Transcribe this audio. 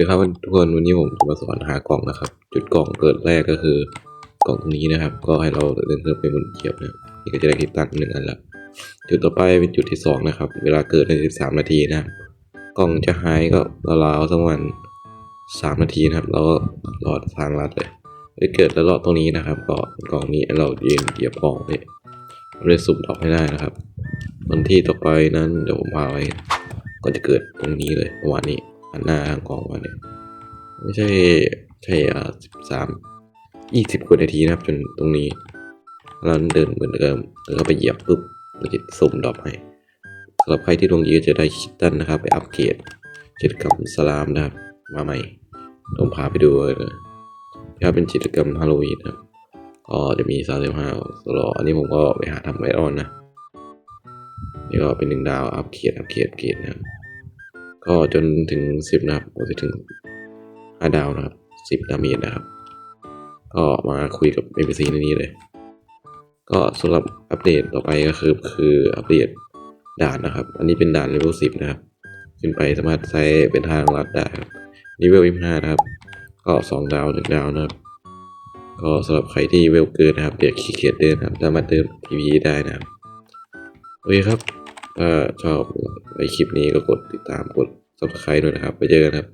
ดีครับทุกคนวันนี้ผมจะมาสอนหากล่องนะครับ จุดกล่องเกิดแรกก็คือกล่องตรงนี้นะครับ ก็ให้เราเดินเครื่องไปบนเหยียบนะนี่ก็จะได้คลิปตันหนึ่งอันละจุดต่อไปเป็นจุดที่สองนะครับ เวลาเกิดในสิบสามนาทีนะครับกล่องจะหายก็ราวๆสักวันสามนาทีนะครับแล้วก็รอดทางลัดเลยไปเกิดแล้วรอดตรงนี้นะครับก็กล่องนี้เราเยืนเหยียบกล่องเลยเราสุ่มดอกให้ได้นะครับวันที่ต่อไปนั้นเดี๋ยวผมพาไว้ก็จะเกิดตรงนี้เลยประมาณนี้ หันหน้าทางกองมาเนี่ยไม่ใช่ใช่อ่าสิบสามยี่สิบกว่านาทีนะครับ จนตรงนี้เราเดินเหมือนเดิมแล้วก็ไปเหยียบปุ๊บมันจะสุ่มดรอปให้สำหรับใครที่ดวงดีก็จะได้คิดตันนะครับ ไปอัปเกรดกิจกรรมสลามนะครับ มาใหม่ผมพาไปดูเลยนะถ้าเป็นกิจกรรมฮาโลวีนครับก็จะมีซาเลมห้าสลออันนี้ผมก็ไปหาทำไวออนนะนี่ก็เป็นหนึ่งดาวอัพเกียรอัพเกรอัพเกียรนะครับ ก็จนถึงสิบนะครับก็จะถึงห้าดาวนะครับสิบดาเมจนะครับ ก็มาคุยกับ NPC ในนี้เลย ก็สำหรับอัปเดตต่อไปก็คือคืออัปเดตด่านนะครับ อันนี้เป็นด่านเลเวลสิบนะครับ ขึ้นไปสามารถใช้เป็นทางลัดได้ครับเลเวลยี่ห้านะครับ ก็สองดาวหนึ่งดาวนะครับ ก็สำหรับใครที่เวลเกินนะครับ เดี๋ยวขี้เกียจเดินนะครับสามารถเดินทีวีได้นะครับโอเคครับ ถ้าชอบไอคลิปนี้ก็กดติดตามกด subscribe ด้วยนะครับ ไปเจอกันครับ